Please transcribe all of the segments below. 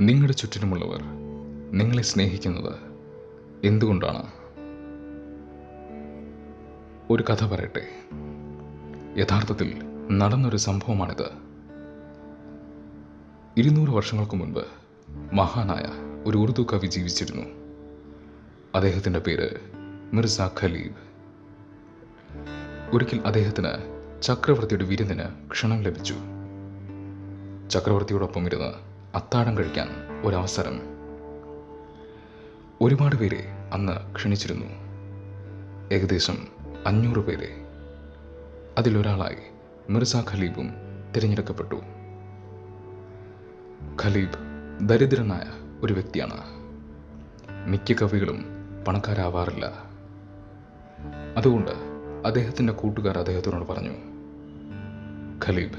നിങ്ങളുടെ ചുറ്റിനുമുള്ളവർ നിങ്ങളെ സ്നേഹിക്കുന്നത് എന്തുകൊണ്ടാണ്? ഒരു കഥ പറയട്ടെ. യഥാർത്ഥത്തിൽ നടന്നൊരു സംഭവമാണിത്. ഇരുന്നൂറ് വർഷങ്ങൾക്ക് മുൻപ് മഹാനായ ഒരു ഉറുദു കവി ജീവിച്ചിരുന്നു. അദ്ദേഹത്തിന്റെ പേര് മിർസ ഖലീബ്. ഒരിക്കൽ അദ്ദേഹത്തിന് ചക്രവർത്തിയുടെ വിരുന്നിന് ക്ഷണം ലഭിച്ചു. ചക്രവർത്തിയോടൊപ്പം ഇരുന്ന് അത്താഴം കഴിക്കാൻ ഒരവസരം. ഒരുപാട് പേരെ അന്ന് ക്ഷണിച്ചിരുന്നു. ഏകദേശം അഞ്ഞൂറ് പേരെ. അതിലൊരാളായി മിർസ ഖലീബും തിരഞ്ഞെടുക്കപ്പെട്ടു. ഖലീബ് ദരിദ്രനായ ഒരു വ്യക്തിയാണ്. മിക്ക കവികളും പണക്കാരാവാറില്ല. അതുകൊണ്ട് അദ്ദേഹത്തിന്റെ കൂട്ടുകാർ അദ്ദേഹത്തിനോട് പറഞ്ഞു ഖലീബ്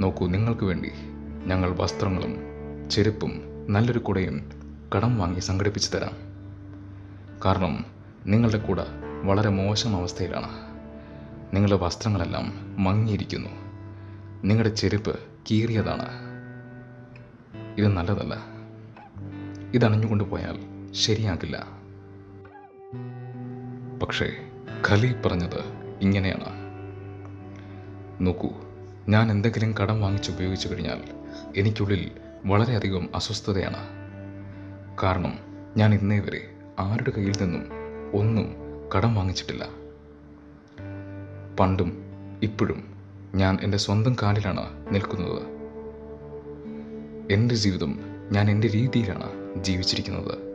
നോക്കൂ നിങ്ങൾക്ക് വേണ്ടി ഞങ്ങൾ വസ്ത്രങ്ങളും ചെരുപ്പും നല്ലൊരു കുടയും കടം വാങ്ങി സംഘടിപ്പിച്ചു തരാം. കാരണം നിങ്ങളുടെ കുട വളരെ മോശം അവസ്ഥയിലാണ്. നിങ്ങളുടെ വസ്ത്രങ്ങളെല്ലാം മങ്ങിയിരിക്കുന്നു. നിങ്ങളുടെ ചെരുപ്പ് കീറിയതാണ്. ഇത് നല്ലതല്ല. ഇതണിഞ്ഞുകൊണ്ട് പോയാൽ ശരിയാകില്ല. പക്ഷേ ഖലീ പറഞ്ഞത് ഇങ്ങനെയാണ്. നോക്കൂ ഞാൻ എന്തെങ്കിലും കടം വാങ്ങിച്ച് ഉപയോഗിച്ചു കഴിഞ്ഞാൽ എനിക്കുള്ളിൽ വളരെയധികം അസ്വസ്ഥതയാണ്. കാരണം ഞാൻ ഇന്നേ വരെ ആരുടെ കയ്യിൽ നിന്നും ഒന്നും കടം വാങ്ങിച്ചിട്ടില്ല. പണ്ടും ഇപ്പോഴും ഞാൻ എന്റെ സ്വന്തം കാലിലാണ് നിൽക്കുന്നത്. എന്റെ ജീവിതം ഞാൻ എന്റെ രീതിയിലാണ് ജീവിച്ചിരിക്കുന്നത്.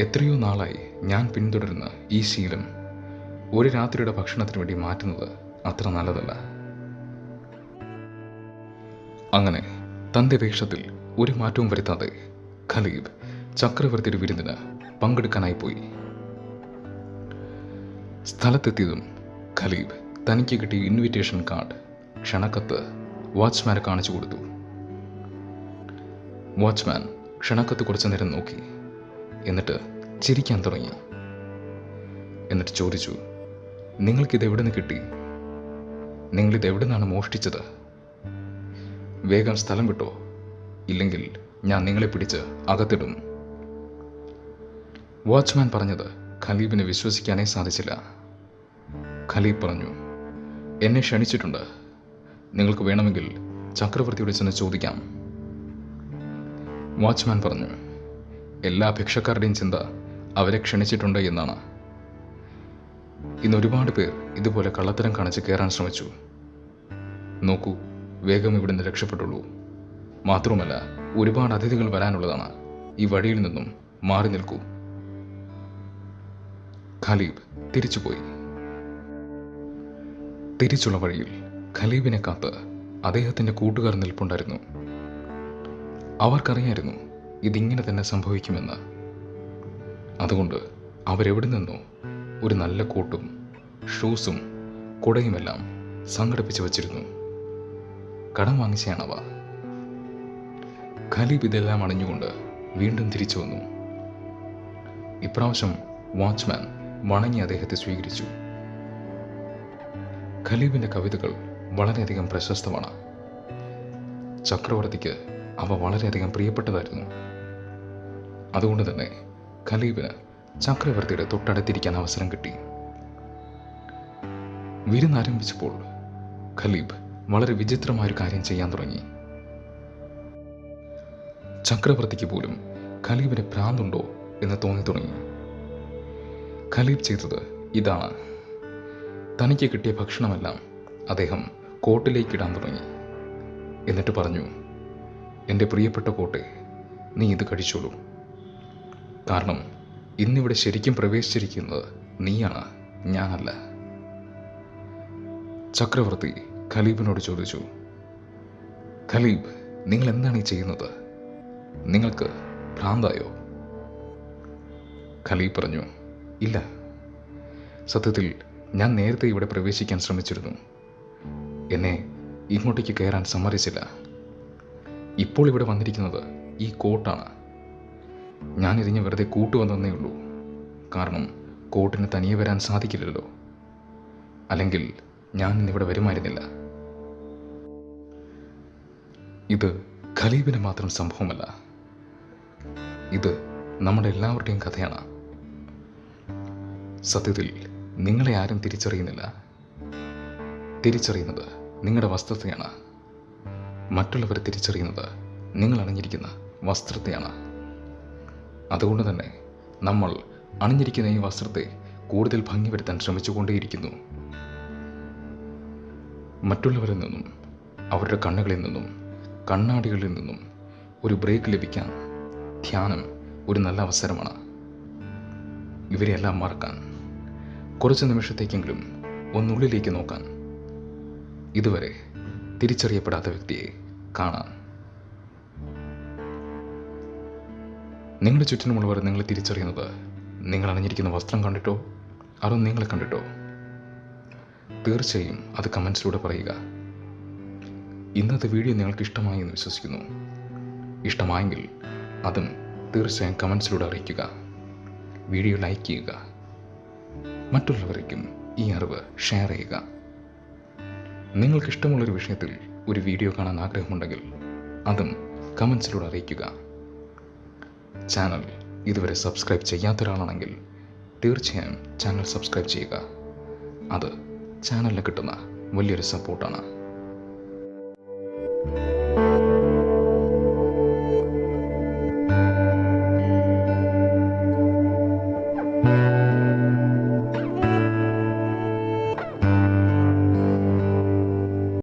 എത്രയോ നാളായി ഞാൻ പിന്തുടരുന്ന ഈ ശീലം ഒരു രാത്രിയുടെ ഭക്ഷണത്തിന് വേണ്ടി മാറ്റുന്നത് അത്ര നല്ലതല്ല. അങ്ങനെ തന്റെ വേഷത്തിൽ ഒരു മാറ്റവും വരുത്താതെ ഖലീബ് ചക്രവർത്തിയുടെ വിരുന്നിന് പങ്കെടുക്കാനായി പോയി. സ്ഥലത്തെത്തിയതും ഖലീബ് തനിക്ക് കിട്ടിയ ഇൻവിറ്റേഷൻ കാർഡ് ക്ഷണക്കത്ത് വാച്ച്മാനെ കാണിച്ചു കൊടുത്തു. വാച്ച്മാൻ ക്ഷണക്കത്ത് കുറച്ചു നേരം നോക്കി. എന്നിട്ട് ചിരിക്കാൻ തുടങ്ങി. എന്നിട്ട് ചോദിച്ചു നിങ്ങൾക്കിത് എവിടെ നിന്ന് കിട്ടി? നിങ്ങളിത് എവിടെ നിന്നാണ് മോഷ്ടിച്ചത്? വേഗം സ്ഥലം വിട്ടോ. ഇല്ലെങ്കിൽ ഞാൻ നിങ്ങളെ പിടിച്ച് അകത്തിടും. വാച്ച്മാൻ പറഞ്ഞത് ഖലീബിനെ വിശ്വസിക്കാനേ സാധിച്ചില്ല. ഖലീബ് പറഞ്ഞു എന്നെ ക്ഷണിച്ചിട്ടുണ്ട്. നിങ്ങൾക്ക് വേണമെങ്കിൽ ചക്രവർത്തിയോട് ചെന്ന് ചോദിക്കാം. വാച്ച്മാൻ പറഞ്ഞു എല്ലാ ഭിക്ഷക്കാരുടെയും ചിന്ത അവരെ ക്ഷണിച്ചിട്ടുണ്ട് എന്നാണ്. ഇന്ന് ഒരുപാട് പേർ ഇതുപോലെ കള്ളത്തരം കാണിച്ച് കയറാൻ ശ്രമിച്ചു. നോക്കൂ വേഗം ഇവിടുന്ന് രക്ഷപ്പെട്ടുള്ളൂ. മാത്രവുമല്ല ഒരുപാട് അതിഥികൾ വരാനുള്ളതാണ്. ഈ വഴിയിൽ നിന്നും മാറി നിൽക്കൂ. ഖലീബ് തിരിച്ചുപോയി. തിരിച്ചുള്ള വഴിയിൽ ഖലീബിനെ കാത്ത് അദ്ദേഹത്തിന്റെ കൂട്ടുകാർ നിൽപ്പുണ്ടായിരുന്നു. അവർക്കറിയായിരുന്നു ഇതിങ്ങനെ തന്നെ സംഭവിക്കുമെന്ന്. അതുകൊണ്ട് അവരെവിടെ നിന്നോ ഒരു നല്ല കോട്ടും ഷൂസും കുടയുമെല്ലാം സംഘടിപ്പിച്ചു വച്ചിരുന്നു. കടം വാങ്ങിച്ചയാണവ. ഖലീബ് ഇതെല്ലാം അണിഞ്ഞുകൊണ്ട് വീണ്ടും തിരിച്ചു വന്നു. ഇപ്രാവശ്യം വാച്ച്മാൻ വണങ്ങി അദ്ദേഹത്തെ സ്വീകരിച്ചു. ഖലീബിന്റെ കവിതകൾ വളരെയധികം പ്രശസ്തമാണ്. ചക്രവർത്തിക്ക് അവ വളരെയധികം പ്രിയപ്പെട്ടതായിരുന്നു. അതുകൊണ്ട് തന്നെ ഖലീബിന് ചക്രവർത്തിയുടെ തൊട്ടടുത്തിരിക്കാൻ അവസരം കിട്ടി. വിരുന്നാരംഭിച്ചപ്പോൾ ഖലീബ് വളരെ വിചിത്രമായൊരു കാര്യം ചെയ്യാൻ തുടങ്ങി. ചക്രവർത്തിക്ക് പോലും ഖലീബിന് ഭ്രാന്തുണ്ടോ എന്ന് തോന്നി തുടങ്ങി. ഖലീബ് ചെയ്തത് ഇതാണ്. തനിക്ക് കിട്ടിയ ഭക്ഷണമെല്ലാം അദ്ദേഹം കോട്ടിലേക്ക് ഇടാൻ തുടങ്ങി. എന്നിട്ട് പറഞ്ഞു എന്റെ പ്രിയപ്പെട്ട കോട്ടെ നീ ഇത് കഴിച്ചോളൂ. കാരണം ഇന്നിവിടെ ശരിക്കും പ്രവേശിച്ചിരിക്കുന്നത് നീയാണ് ഞാനല്ല. ചക്രവർത്തി ഖലീബിനോട് ചോദിച്ചു ഖലീബ് നിങ്ങൾ എന്താണ് ഈ ചെയ്യുന്നത്? നിങ്ങൾക്ക് ഭ്രാന്തായോ? ഖലീബ് പറഞ്ഞു ഇല്ല. സത്യത്തിൽ ഞാൻ നേരത്തെ ഇവിടെ പ്രവേശിക്കാൻ ശ്രമിച്ചിരുന്നു. എന്നെ ഇങ്ങോട്ടേക്ക് കയറാൻ സമ്മതിച്ചില്ല. ഇപ്പോൾ ഇവിടെ വന്നിരിക്കുന്നത് ഈ കോട്ടാണ്. ഞാൻ ഇതിഞ്ഞ് വെറുതെ കൂട്ടുവന്നേ ഉള്ളൂ. കാരണം കോട്ടിന് തനിയെ വരാൻ സാധിക്കില്ലല്ലോ. അല്ലെങ്കിൽ ഞാൻ ഇന്നിവിടെ വരുമായിരുന്നില്ല. ഇത് ഖലീബിന് മാത്രം സംഭവമല്ല. ഇത് നമ്മുടെ എല്ലാവരുടെയും കഥയാണ്. സത്യത്തിൽ നിങ്ങളെ ആരും തിരിച്ചറിയുന്നില്ല. തിരിച്ചറിയുന്നത് നിങ്ങളുടെ വസ്ത്രത്തെയാണ്. മറ്റുള്ളവർ തിരിച്ചറിയുന്നത് നിങ്ങൾ അണിഞ്ഞിരിക്കുന്ന വസ്ത്രത്തെയാണ്. അതുകൊണ്ട് തന്നെ നമ്മൾ അണിഞ്ഞിരിക്കുന്ന ഈ വസ്ത്രത്തെ കൂടുതൽ ഭംഗി വരുത്താൻ ശ്രമിച്ചുകൊണ്ടേയിരിക്കുന്നു. മറ്റുള്ളവരിൽ നിന്നും അവരുടെ കണ്ണുകളിൽ നിന്നും കണ്ണാടികളിൽ നിന്നും ഒരു ബ്രേക്ക് ലഭിക്കാൻ ധ്യാനം ഒരു നല്ല അവസരമാണ്. ഇവരെയെല്ലാം മറക്കാൻ കുറച്ച് നിമിഷത്തേക്കെങ്കിലും ഒന്നുള്ളിലേക്ക് നോക്കാൻ ഇതുവരെ തിരിച്ചറിയപ്പെടാത്ത വ്യക്തിയെ കാണാൻ നിങ്ങളുടെ ചുറ്റിനുമുള്ളവർ നിങ്ങളെ തിരിച്ചറിയുന്നത് നിങ്ങൾ അണിഞ്ഞിരിക്കുന്ന വസ്ത്രം കണ്ടിട്ടോ? അതോ നിങ്ങളെ കണ്ടിട്ടോ? തീർച്ചയായും അത് കമൻസിലൂടെ പറയുക. ഇന്നത്തെ വീഡിയോ നിങ്ങൾക്ക് ഇഷ്ടമായി എന്ന് വിശ്വസിക്കുന്നു. ഇഷ്ടമായെങ്കിൽ അതും തീർച്ചയായും കമൻസിലൂടെ അറിയിക്കുക. വീഡിയോ ലൈക്ക് ചെയ്യുക. മറ്റുള്ളവർക്കും ഈ അറിവ് ഷെയർ ചെയ്യുക. നിങ്ങൾക്ക് ഇഷ്ടമുള്ളൊരു വിഷയത്തിൽ ഒരു വീഡിയോ കാണാൻ ആഗ്രഹമുണ്ടെങ്കിൽ അതും കമൻസിലൂടെ അറിയിക്കുക. ചാനൽ ഇതുവരെ സബ്സ്ക്രൈബ് ചെയ്യാത്ത ഒരാളാണെങ്കിൽ തീർച്ചയായും ചാനൽ സബ്സ്ക്രൈബ് ചെയ്യുക. അത് ചാനലിന് കിട്ടുന്ന വലിയൊരു സപ്പോർട്ടാണ്. Thank you.